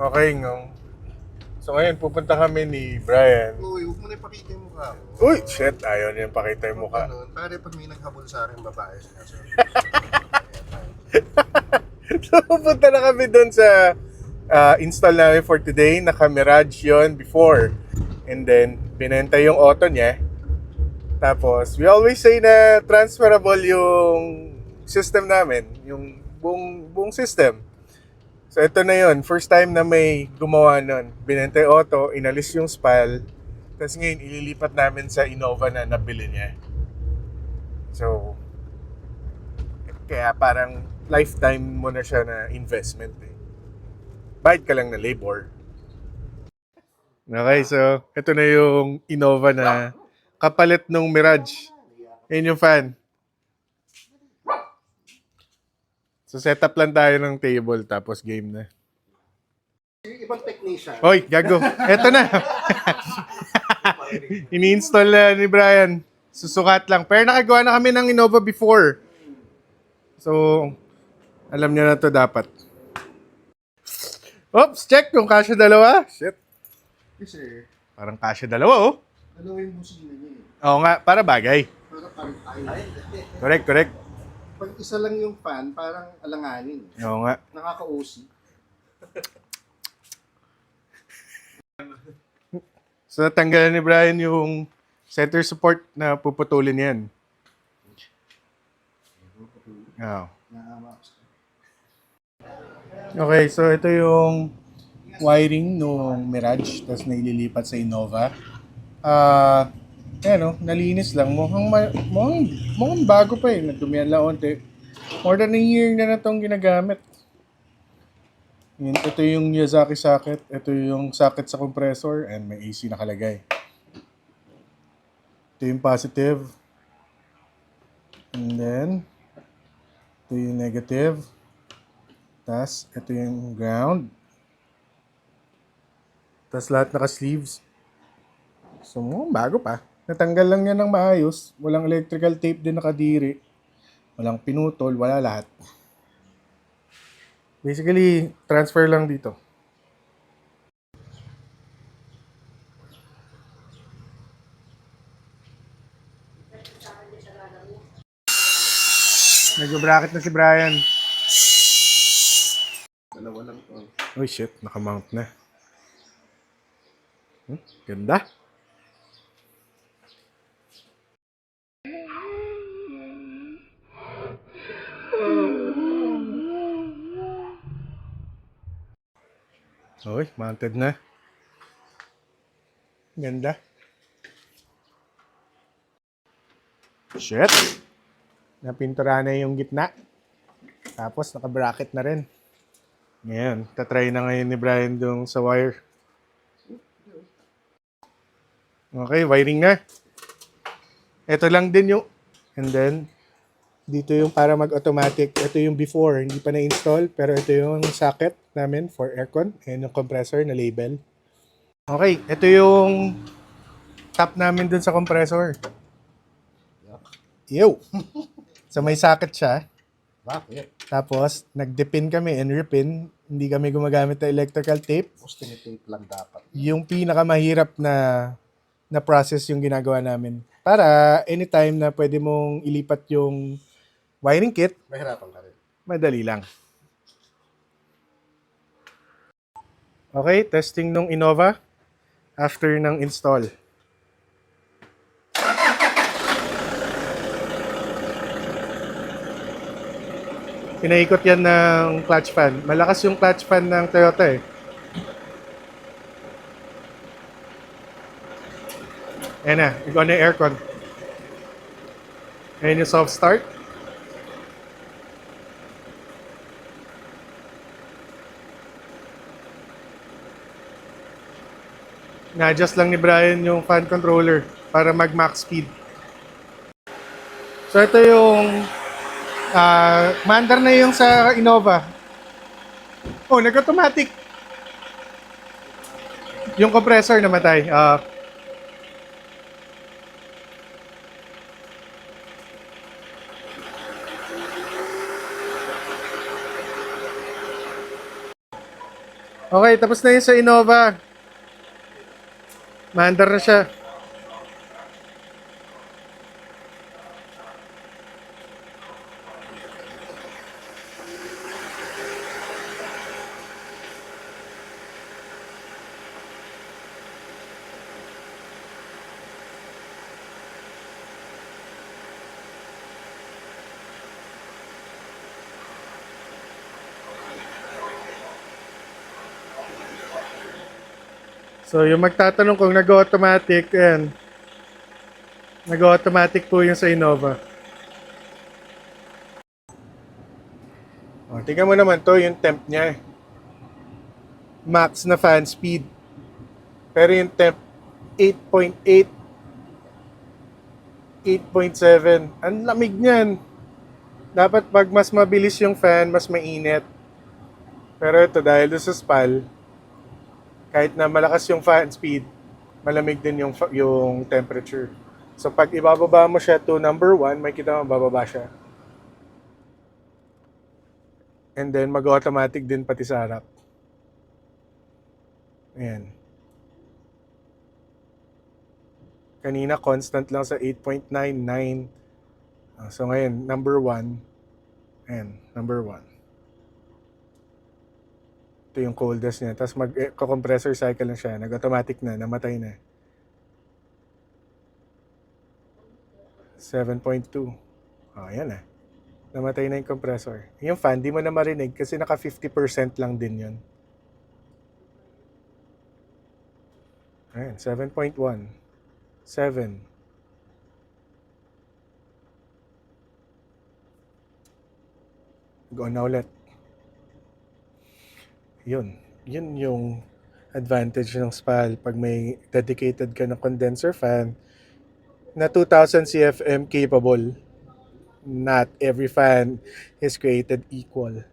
Okay, ngong. So ngayon, pupunta kami ni Brian. Uy, huwag mo na ipakita yung mukha mo. Uy, shit, ayaw niya pakita yung mukha. Ganun. Pare, pag may naghabol sa akin, babae siya. So, so, pupunta na kami doon sa ah, install namin for today. Naka-Mirage yun before. And then, binenta yung auto niya. Tapos, we always say na transferable yung system namin. Yung buong, buong system. So, ito na yun. First time na may gumawa nun. Binenta yung auto, inalis yung spal. Tapos ngayon, ililipat namin sa Innova na nabili niya. So, kaya parang lifetime mo na siya na investment eh. Bayad ka lang na labor. Okay, so ito na yung Innova na kapalit nung Mirage. Yun yung fan. So setup lang tayo ng table tapos game na. ibang technician, Hoy, gago. Eto na. Ini-install na ni Brian. Susukat lang. Pero nakagawa na kami ng Innova before. So, alam niya na to dapat. Oops, check kung kasya dalawa. Shit. kasi, Parang kasya dalawa, oh. dalawa yung busina niya eh. Oo nga, para bagay. Para parang tayo. Correct, correct. Pag isa lang yung fan, parang alanganin. Oo nga. Nakaka-OC. So, tanggalan ni Brian yung center support na puputulin yan. Oo. Okay, so ito yung wiring nung Mirage, tapos naililipat sa Innova. Ah, uh, ano, nalinis lang. Mukhang, ma- mukhang, mukhang bago pa eh. Nagdumihan lang onti. More than a year na na itong ginagamit. Yun, ito yung Miyazaki socket. Ito yung socket sa compressor and may AC nakalagay. Ito yung positive. And then, ito yung negative. Tapos, ito yung ground. Tapos lahat naka-sleeves. So, bago pa. Natanggal lang yan ng maayos. Walang electrical tape din nakadiri. Walang pinutol, wala lahat. Basically, transfer lang dito. Nag-bracket na si Brian. Dalawa lang to. Oh shit, nakamount na. Hmm, ganda. Uy, mounted na. Ganda. Shit. Napintura na yung gitna. Tapos naka-bracket na rin. Ngayon, tatry na ngayon ni Brian dung sa wire. Okay, wiring na. Ito lang din yung, and then, dito yung para mag-automatic. Ito yung before, hindi pa na-install, pero ito yung socket namin for aircon, and yung compressor na label. Okay, ito yung top namin dun sa compressor. Ew! so may socket siya. Bakit? Tapos, nag-depin kami and repin. Hindi kami gumagamit ng electrical tape. Gusto tape lang dapat. Yung pinakamahirap na na process yung ginagawa namin. Para anytime na pwede mong ilipat yung wiring kit, Mahirapan ka rin. madali lang. Okay, testing nung Innova after ng install. Pinaikot yan ng clutch fan. Malakas yung clutch fan ng Toyota eh. Ayan na, ikaw na yung aircon. Ayan yung soft start. Na-adjust lang ni Brian yung fan controller para mag max speed. So ito yung ah mandar na yung sa Innova. Oh, nag-automatic. Yung compressor namatay. Ah Okay, tapos na yun sa Innova. Maandar na siya. So, yung magtatanong kung nag-automatic, yan. Nag-automatic po yung sa Innova. O, tingnan mo naman to, yung temp niya. Max na fan speed. Pero yung temp, 8.8. 8.7. Ang lamig niyan. Dapat pag mas mabilis yung fan, mas mainit. Pero ito, dahil doon sa SPAL, kahit na malakas yung fan speed, malamig din yung yung temperature. So pag ibababa mo siya to number 1, may kita mo bababa siya. And then mag-automatic din pati sa harap. Ayan. Kanina constant lang sa 8.99. Ah, so ngayon, number 1. Ayan, number 1. Ito yung coldest niya. Tapos mag-compressor cycle na siya. Nag-automatic na. Namatay na. 7.2. Oh, ayan na. Namatay na yung compressor. Yung fan, di mo na marinig kasi naka 50% lang din yun. Ayan, 7.1. 7. Go na ulit. Yun. Yun yung advantage ng SPAL pag may dedicated ka na condenser fan na 2000 CFM capable. Not every fan is created equal.